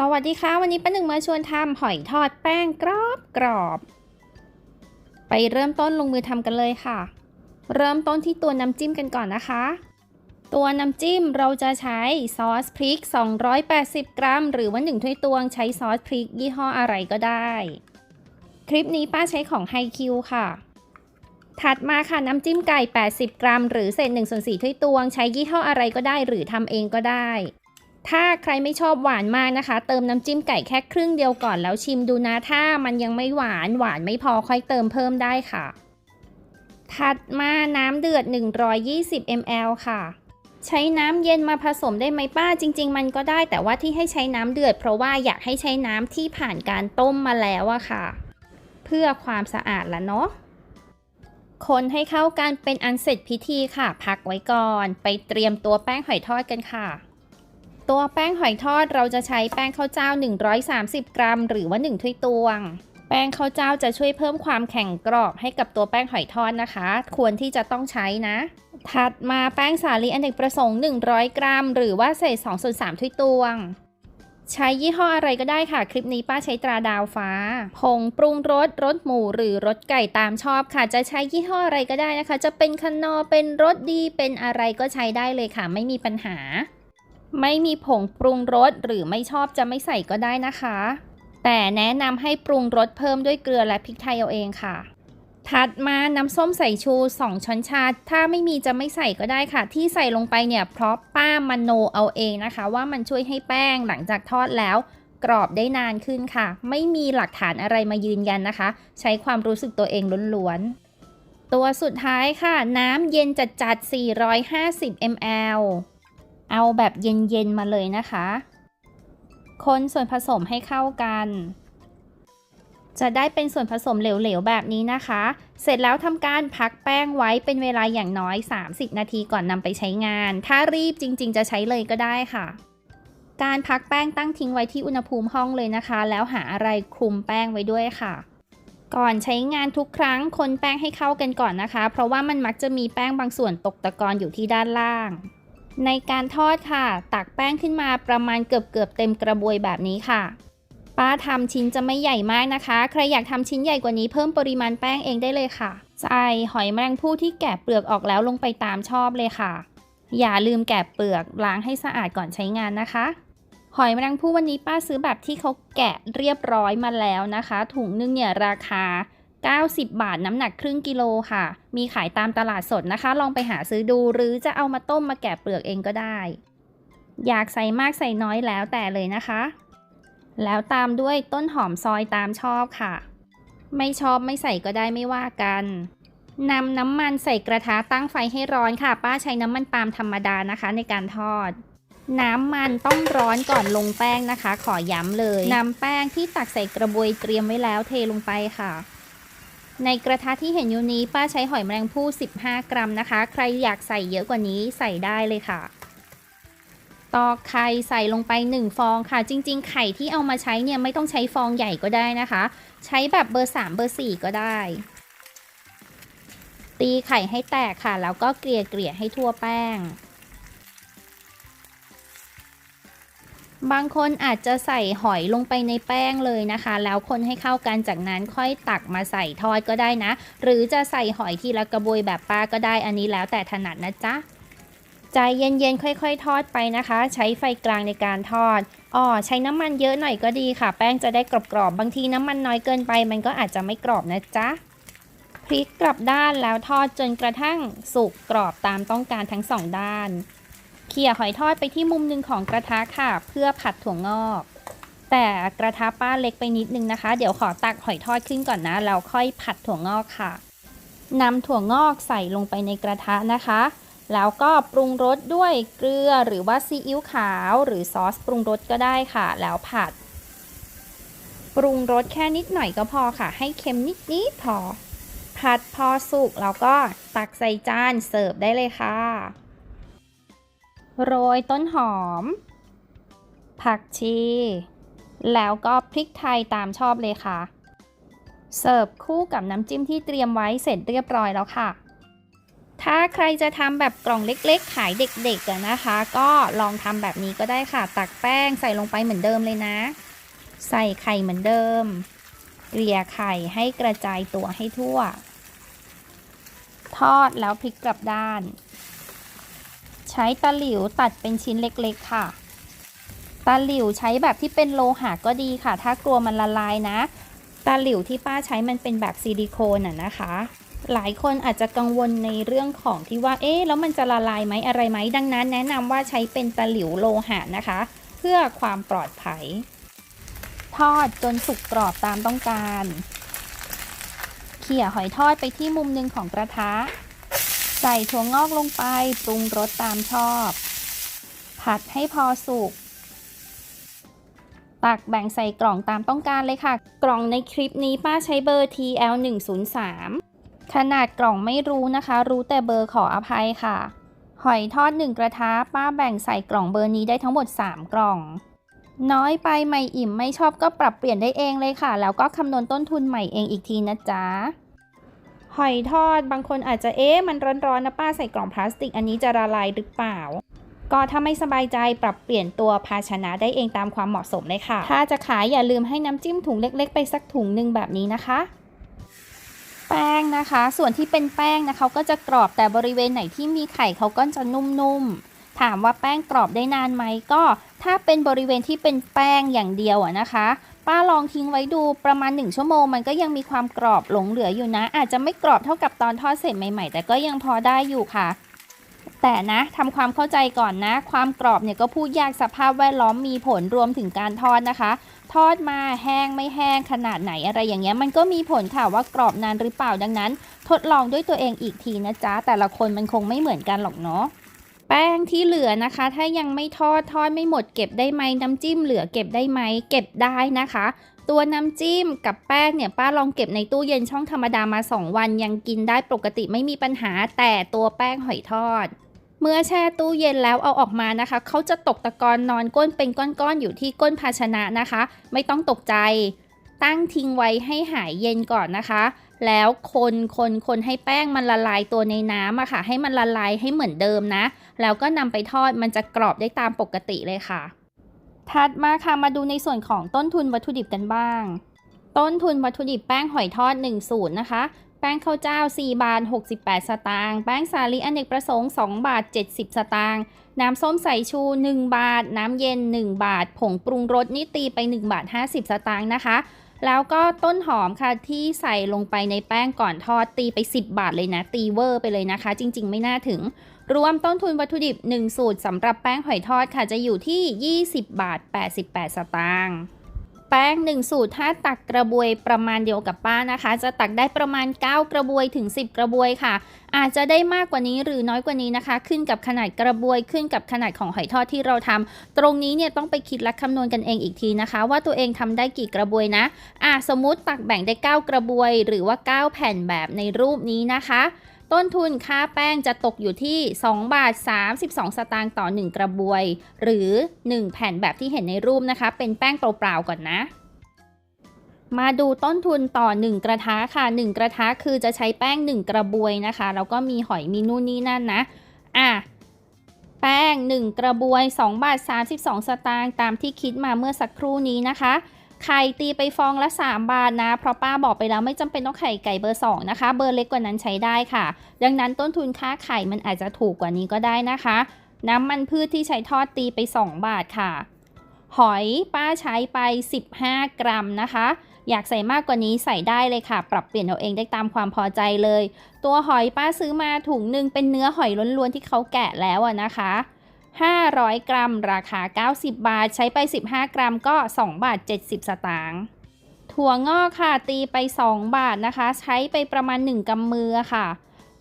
สวัสดีค่ะ วันนี้ป้าหนึ่งมาชวนทำหอยทอดแป้งกรอบกรอบ ไปเริ่มต้นลงมือทำกันเลยค่ะ เริ่มต้นที่ตัวน้ำจิ้มกันก่อนนะคะ ตัวน้ำจิ้มเราจะใช้ซอสพริก 280 กรัม หรือว่า1ถ้วยตวงใช้ซอสพริกยี่ห้ออะไรก็ได้ คลิปนี้ป้าใช้ของไฮคิวค่ะ ถัดมาค่ะน้ำจิ้มไก่ 80 กรัม หรือเศษ1ส่วน4ถ้วยตวง ใช้ยี่ห้ออะไรก็ได้ หรือทำเองก็ได้ ถ้าใครไม่ชอบหวานมากนะคะ เติมน้ำจิ้มไก่แค่ครึ่งเดียวก่อนแล้วชิมดูนะ ถ้ามันยังไม่หวานหวานไม่พอค่อยเติมเพิ่มได้ค่ะ ถัดมาน้ำเดือด 120 ml ค่ะ ใช้น้ำเย็นมาผสมได้ไหมป้าจริง ๆ มันก็ได้แต่ว่าที่ให้ใช้น้ำเดือด เพราะว่าอยากให้ใช้น้ำที่ผ่านการต้มมาแล้วอะค่ะ เพื่อความสะอาดละเนาะคนให้เข้ากันเป็นอันเสร็จพิธีค่ะ พักไว้ก่อน ไปเตรียมตัวแป้งหอยทอดกันค่ะ ตัวแป้งหอยทอดเราจะใช้แป้งข้าวเจ้า 130 กรัม หรือว่า 1 ถ้วยตวง แป้งข้าวเจ้าจะช่วยเพิ่มความแข็งกรอบให้กับตัวแป้งหอยทอดนะคะ ควรที่จะต้องใช้นะ ถัดมาแป้งสาลีอเนกประสงค์ 100 กรัม หรือว่าเศษ2ส่วน3ถ้วยตวง ใช้ยี่ห้ออะไรก็ได้ค่ะ คลิปนี้ป้าใช้ตราดาวฟ้า ผงปรุงรสรสหมูหรือรสไก่ตามชอบค่ะ จะใช้ยี่ห้ออะไรก็ได้นะคะ จะเป็นคนนอเป็นรสดีเป็นอะไรก็ใช้ได้เลยค่ะ ไม่มีปัญหา ไม่มีผงปรุงรสหรือไม่ชอบจะไม่ใส่ก็ได้นะคะ แต่แนะนำให้ปรุงรสเพิ่มด้วยเกลือและพริกไทยเอาเองค่ะ ถัดมาน้ำส้มสายชู 2 ช้อนชา ถ้าไม่มีจะไม่ใส่ก็ได้ค่ะ ที่ใส่ลงไปเนี่ยเพราะป้ามโนเอาเองนะคะ ว่ามันช่วยให้แป้งหลังจากทอดแล้ว กรอบได้นานขึ้นค่ะ ไม่มีหลักฐานอะไรมายืนยันนะคะ ใช้ความรู้สึกตัวเองล้วนๆตัวสุดท้ายค่ะ น้ำเย็นจัดๆ450 ml เอาแบบเย็นๆมาเลยนะคะ คนส่วนผสมให้เข้ากัน จะได้เป็นส่วนผสมเหลวๆแบบนี้นะคะ เสร็จแล้วทำการพักแป้งไว้เป็นเวลาอย่างน้อย 30 นาทีก่อนนำไปใช้งาน ถ้ารีบจริง ๆ จะใช้เลยก็ได้ค่ะการพักแป้งตั้งทิ้งไว้ที่อุณหภูมิห้องเลยนะคะ แล้วหาอะไรคลุมแป้งไว้ด้วยค่ะ ก่อนใช้งานทุกครั้งคนแป้งให้เข้ากันก่อนนะคะ เพราะว่ามันมักจะมีแป้งบางส่วนตกตะกอนอยู่ที่ด้านล่าง ในการทอดค่ะ ตักแป้งขึ้นมาประมาณเกือบเกือบเต็มกระบวยแบบนี้ค่ะ ป้าทำชิ้นจะไม่ใหญ่มากนะคะ ใครอยากทำชิ้นใหญ่กว่านี้เพิ่มปริมาณแป้งเองได้เลยค่ะ ใส่หอยแมลงภู่ที่แกะเปลือกออกแล้วลงไปตามชอบเลยค่ะ อย่าลืมแกะเปลือกล้างให้สะอาดก่อนใช้งานนะคะ หอยแมลงภู่วันนี้ป้าซื้อแบบที่เขาแกะเรียบร้อยมาแล้วนะคะ ถุงนึงเนี่ยราคา 90 บาทน้ำหนักครึ่งกิโลค่ะ มีขายตามตลาดสดนะคะ ลองไปหาซื้อดูหรือจะเอามาต้มมาแกะเปลือกเองก็ได้ อยากใส่มากใส่น้อยแล้วแต่เลยนะคะ แล้วตามด้วยต้นหอมซอยตามชอบค่ะ ไม่ชอบไม่ใส่ก็ได้ไม่ว่ากันนำน้ำมันใส่กระทะตั้งไฟให้ร้อนค่ะ ป้าใช้น้ำมันปาล์มธรรมดานะคะในการทอด น้ำมันต้องร้อนก่อนลงแป้งนะคะ ขอย้ำเลยนำแป้งที่ตักใส่กระบวยเตรียมไว้แล้วเทลงไปค่ะ ในกระทะที่เห็นอยู่นี้ป้าใช้หอยแมลงภู่15 กรัมนะคะ ใครอยากใส่เยอะกว่านี้ใส่ได้เลยค่ะ ตอกไข่ใส่ลงไป 1 ฟองค่ะ จริง ๆ ไข่ที่เอามาใช้เนี่ยไม่ต้องใช้ฟองใหญ่ก็ได้นะคะ ใช้แบบเบอร์ 3 เบอร์ 4 ก็ได้ ตีไข่ให้แตกค่ะ แล้วก็เกลี่ยเกลี่ยให้ทั่วแป้ง บางคนอาจจะใส่หอยลงไปในแป้งเลยนะคะ แล้วคนให้เข้ากันจากนั้นค่อยตักมาใส่ทอดก็ได้นะ หรือจะใส่หอยทีละกระบวยแบบป้าก็ได้อันนี้แล้วแต่ถนัดนะจ๊ะใจเย็นๆ ค่อยๆ ทอดไปนะคะ ใช้ไฟกลางในการทอดอ๋อใช้น้ำมันเยอะหน่อยก็ดีค่ะ แป้งจะได้กรอบๆ บางทีน้ำมันน้อยเกินไป มันก็อาจจะไม่กรอบนะจ๊ะพลิกกลับด้านแล้วทอดจนกระทั่งสุกกรอบตามต้องการทั้งสองด้าน เขี่ยหอยทอดไปที่มุมหนึ่งของกระทะค่ะ เพื่อผัดถั่วงอก แต่กระทะป้าเล็กไปนิดนึงนะคะ เดี๋ยวขอตักหอยทอดขึ้นก่อนนะ แล้วค่อยผัดถั่วงอกค่ะนำถั่วงอกใส่ลงไปในกระทะนะคะ แล้วก็ปรุงรสด้วยเกลือหรือว่าซีอิ๊วขาวหรือซอสปรุงรสก็ได้ค่ะ แล้วผัด ปรุงรสแค่นิดหน่อยก็พอค่ะ ให้เค็มนิดๆพอผัดพอสุกแล้วก็ตักใส่จานเสิร์ฟได้เลยค่ะ โรยต้นหอม ผักชี แล้วก็พริกไทยตามชอบเลยค่ะ เสิร์ฟคู่กับน้ำจิ้มที่เตรียมไว้เสร็จเรียบร้อยแล้วค่ะ ถ้าใครจะทำแบบกล่องเล็กๆ ขายเด็กๆนะคะ ก็ลองทำแบบนี้ก็ได้ค่ะ ตักแป้งใส่ลงไปเหมือนเดิมเลยนะ ใส่ไข่เหมือนเดิม เกลี่ยไข่ให้กระจายตัวให้ทั่ว ทอดแล้วพลิกกลับด้าน ช้ตะหลิวตัดเป็นชิ้นเล็กๆค่ะ ตะหลิวใช้แบบที่เป็นโลหะก็ดีค่ะ ถ้ากลัวมันละลายนะ ตะหลิวที่ป้าใช้มันเป็นแบบซิลิโคนอะนะคะ หลายคนอาจจะกังวลในเรื่องของที่ว่า เอ๊ะ แล้วมันจะละลายไหมอะไรไหม ดังนั้น แนะนำว่าใช้เป็นตะหลิวโลหะนะคะ เพื่อความปลอดภัย ทอดจนสุกกรอบตามต้องการ เขี่ยหอยทอดไปที่มุมหนึ่งของกระทะ ใส่ถั่วงอกลงไปปรุงรสตามชอบ ผัดให้พอสุก ตักแบ่งใส่กล่องตามต้องการเลยค่ะ กล่องในคลิปนี้ป้าใช้เบอร์ TL 1 0 3ขนาดกล่องไม่รู้นะคะ รู้แต่เบอร์ขออภัยค่ะ หอยทอดหนึ่งกระทะป้าแบ่งใส่กล่องเบอร์นี้ได้ทั้งหมด 3 กล่อง น้อยไปไม่อิ่มไม่ชอบก็ปรับเปลี่ยนได้เองเลยค่ะ แล้วก็คำนวณต้นทุนใหม่เองอีกทีนะจ๊ะ หอยทอดบางคนอาจจะเอ๊ะมันร้อนๆนะป้าใส่กล่องพลาสติกอันนี้จะละลายหรือเปล่า ก็ถ้าไม่สบายใจปรับเปลี่ยนตัวภาชนะได้เองตามความเหมาะสมเลยค่ะ ถ้าจะขายอย่าลืมให้น้ำจิ้มถุงเล็ก ๆ ไปสักถุงหนึ่งแบบนี้นะคะ แป้งนะคะ ส่วนที่เป็นแป้งนะคะก็จะกรอบแต่บริเวณไหนที่มีไข่เขาก็จะนุ่มๆถามว่าแป้งกรอบได้นานไหมก็ ถ้าเป็นบริเวณที่เป็นแป้งอย่างเดียวอะนะคะ ป้าลองทิ้งไว้ดูประมาณ 1 ชั่วโมง มันก็ยังมีความกรอบหลงเหลืออยู่นะ อาจจะไม่กรอบเท่ากับตอนทอดเสร็จใหม่ ๆ แต่ก็ยังพอได้อยู่ค่ะ แต่นะทำความเข้าใจก่อนนะ ความกรอบเนี่ยก็พูดยากสภาพแวดล้อมมีผลรวมถึงการทอดนะคะ ทอดมาแห้งไม่แห้งขนาดไหนอะไรอย่างเงี้ยมันก็มีผลค่ะว่ากรอบนานหรือเปล่าดังนั้น ทดลองด้วยตัวเองอีกทีนะจ๊ะแต่ละคนมันคงไม่เหมือนกันหรอกเนาะ แป้งที่เหลือนะคะ ถ้ายังไม่ทอดทอดไม่หมดเก็บได้ไหมน้ำจิ้มเหลือเก็บได้ไหมเก็บได้นะคะ ตัวน้ำจิ้มกับแป้งเนี่ยป้าลองเก็บในตู้เย็นช่องธรรมดามา 2 วันยังกินได้ปกติไม่มีปัญหาแต่ตัวแป้งหอยทอด เมื่อแช่ตู้เย็นแล้วเอาออกมานะคะเขาจะตกตะกอนนอนก้นเป็นก้อนๆอยู่ที่ก้นภาชนะนะคะ ไม่ต้องตกใจ ตั้งทิ้งไว้ให้หายเย็นก่อนนะคะ แล้วคนคนคนให้แป้งมันละลายตัวในน้ำอะค่ะ ให้มันละลายให้เหมือนเดิมนะ แล้วก็นำไปทอดมันจะกรอบได้ตามปกติเลยค่ะ ถัดมาค่ะมาดูในส่วนของต้นทุนวัตถุดิบกันบ้าง ต้นทุนวัตถุดิบแป้งหอยทอด1สูตรนะคะ แป้งข้าวเจ้า 4 บาท 68 สตางค์ แป้งสาลีอเนกประสงค์ 2 บาท 70 สตางค์ น้ำส้มสายชู 1 บาท น้ำเย็น 1 บาท ผงปรุงรสนี่ตีไป 1 บาท 50 สตางค์นะคะ แล้วก็ต้นหอมค่ะที่ใส่ลงไปในแป้งก่อนทอดตีไป 10 บาทเลยนะ ตีเวอร์ไปเลยนะคะ จริง ๆ ไม่น่าถึง รวมต้นทุนวัตถุดิบ 1 สูตรสำหรับแป้งหอยทอดค่ะจะอยู่ที่ 20 บาท 88 สตางค์ แป้ง1สูตรถ้าตักกระบวยประมาณเดียวกับป้านะคะ จะตักได้ประมาณ 9 กระบวยถึง 10 กระบวยค่ะ อาจจะได้มากกว่านี้หรือน้อยกว่านี้นะคะ ขึ้นกับขนาดกระบวยขึ้นกับขนาดของหอยทอดที่เราทำตรงนี้เนี่ยต้องไปคิดและคำนวณกันเองอีกทีนะคะ ว่าตัวเองทำได้กี่กระบวยนะอะสมมุติตักแบ่งได้ 9 กระบวย หรือว่า 9 แผ่นแบบในรูปนี้นะคะ ต้นทุนค่าแป้งจะตกอยู่ที่ 2 บาท 32 สตางค์ต่อ 1 กระบวย หรือ 1 แผ่นแบบที่เห็นในรูปนะคะ เป็นแป้งเปล่าๆก่อนนะ มาดูต้นทุนต่อ 1 กระทะค่ะ 1 กระทะคือจะใช้แป้ง 1 กระบวยนะคะ แล้วก็มีหอยมีนู่นนี่นั่นนะ อะแป้ง 1 กระบวย 2 บาท 32 สตางค์ตามที่คิดมาเมื่อสักครู่นี้นะคะ ไข่ตีไปฟองละ 3 บาทนะ เพราะป้าบอกไปแล้วไม่จำเป็นต้องไข่ไก่เบอร์ 2 นะคะ เบอร์เล็กกว่านั้นใช้ได้ค่ะ ดังนั้นต้นทุนค่าไข่มันอาจจะถูกกว่านี้ก็ได้นะคะ น้ำมันพืชที่ใช้ทอดตีไป 2 บาทค่ะ หอยป้าใช้ไป 15 กรัมนะคะ อยากใส่มากกว่านี้ใส่ได้เลยค่ะ ปรับเปลี่ยนเอาเองได้ตามความพอใจเลย ตัวหอยป้าซื้อมาถุงหนึ่งเป็นเนื้อหอยล้วนๆที่เขาแกะแล้วนะคะ 500 กรัม ราคา 90 บาท ใช้ไป 15 กรัมก็ 2 บาท 70 สตางค์ถั่วงอกค่ะตีไป 2 บาทนะคะ ใช้ไปประมาณ 1กำมือค่ะ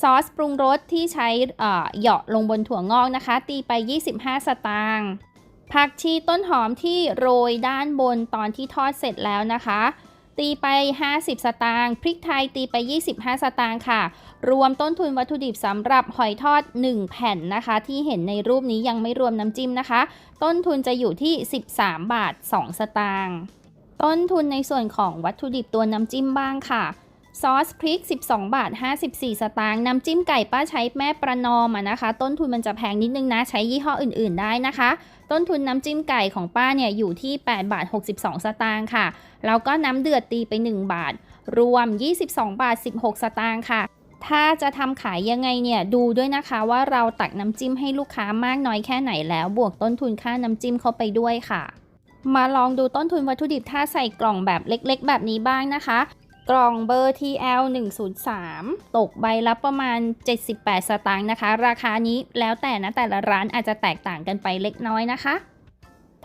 ซอสปรุงรสที่ใช้เอ่อเหยาะลงบนถั่วงอกนะคะ ตีไป 25 สตางค์ผักชีต้นหอมที่โรยด้านบนตอนที่ทอดเสร็จแล้วนะคะ ตีไป 50 สตางค์พริกไทยตีไป 25 สตางค์ค่ะ รวมต้นทุนวัตถุดิบสำหรับหอยทอด 1 แผ่นนะคะ ที่เห็นในรูปนี้ยังไม่รวมน้ำจิ้มนะคะ ต้นทุนจะอยู่ที่ 13 บาท 2 สตางค์ต้นทุนในส่วนของวัตถุดิบตัวน้ำจิ้มบ้างค่ะซอสพริก 12 บาท 54 สตางค์น้ำจิ้มไก่ป้าใช้แม่ประนอมนะคะ ต้นทุนมันจะแพงนิดนึงนะ ใช้ยี่ห้ออื่น ๆ ได้นะคะ ต้นทุนน้ำจิ้มไก่ของป้าเนี่ยอยู่ที่ 8 บาท 62 สตางค์ค่ะ แล้วก็น้ำเดือดตีไป 1 บาท รวม 22 บาท 16 สตางค์ค่ะ ถ้าจะทำขายยังไงเนี่ยดูด้วยนะคะว่าเราตักน้ำจิ้มให้ลูกค้ามากน้อยแค่ไหนแล้ว บวกต้นทุนค่าน้ำจิ้มเข้าไปด้วยค่ะ มาลองดูต้นทุนวัตถุดิบถ้าใส่กล่องแบบเล็ก ๆ แบบนี้บ้างนะคะ กล่องเบอร์ TL 103ตกใบละประมาณ 78 สตางค์นะคะ ราคานี้แล้วแต่นะแต่ละร้านอาจจะแตกต่างกันไปเล็กน้อยนะคะ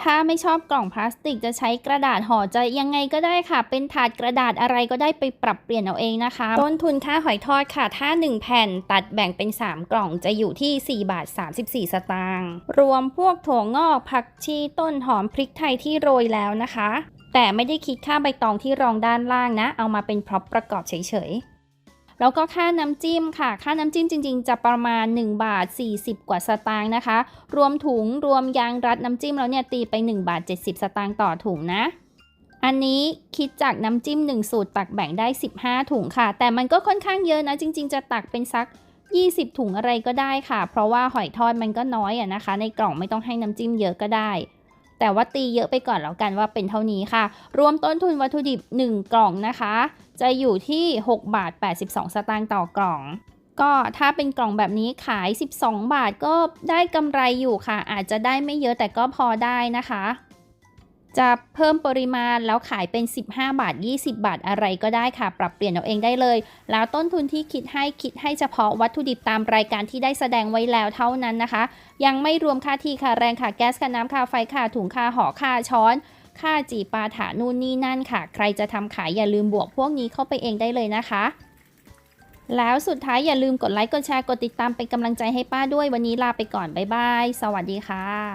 ถ้าไม่ชอบกล่องพลาสติกจะใช้กระดาษห่อจะยังไงก็ได้ค่ะ เป็นถาดกระดาษอะไรก็ได้ไปปรับเปลี่ยนเอาเองนะคะ ต้นทุนค่าหอยทอดค่ะ ถ้า 1 แผ่นตัดแบ่งเป็น 3 กล่องจะอยู่ที่ 4 บาท 34 สตางค์รวมพวกถั่วงอกผักชีต้นหอมพริกไทยที่โรยแล้วนะคะ แต่ไม่ได้คิดค่าใบตองที่รองด้านล่างนะ เอามาเป็นพร็อพประกอบเฉยๆ แล้วก็ค่าน้ำจิ้มค่ะ ค่าน้ำจิ้มจริง ๆ จะประมาณ 1 บาท 40 กว่าสตางค์นะคะ รวมถุงรวมยางรัดน้ำจิ้มแล้วเนี่ยตีไป 1 บาท 70 สตางค์ต่อถุงนะอันนี้คิดจากน้ำจิ้ม 1 สูตรตักแบ่งได้ 15 ถุงค่ะ แต่มันก็ค่อนข้างเยอะนะ จริง ๆ จะตักเป็นสัก 20 ถุงอะไรก็ได้ค่ะ เพราะว่าหอยทอดมันก็น้อยอะนะคะ ในกล่องไม่ต้องให้น้ำจิ้มเยอะก็ได้ แต่ว่าตีเยอะไปก่อนแล้วกันว่าเป็นเท่านี้ค่ะ รวมต้นทุนวัตถุดิบ 1 กล่องนะคะ จะอยู่ที่ 6 บาท 82 สตางค์ต่อกล่องก็ถ้าเป็นกล่องแบบนี้ขาย 12 บาทก็ได้กำไรอยู่ค่ะ อาจจะได้ไม่เยอะแต่ก็พอได้นะคะ จะเพิ่มปริมาณแล้วขายเป็น 15 บาท 20 บาทอะไรก็ได้ค่ะ ปรับเปลี่ยนเอาเองได้เลย แล้วต้นทุนที่คิดให้คิดให้เฉพาะวัตถุดิบตามรายการที่ได้แสดงไว้แล้วเท่านั้นนะคะ ยังไม่รวมค่าที่ค่าแรงค่าแก๊สค่าน้ำค่าไฟค่าถุงค่าห่อค่าช้อนค่าจีปาถานู่นนี่นั่นค่ะ ใครจะทำขายอย่าลืมบวกพวกนี้เข้าไปเองได้เลยนะคะ แล้วสุดท้ายอย่าลืมกดไลค์กดแชร์กดติดตามเป็นกำลังใจให้ป้าด้วยวันนี้ลาไปก่อนบ๊ายบาย สวัสดีค่ะ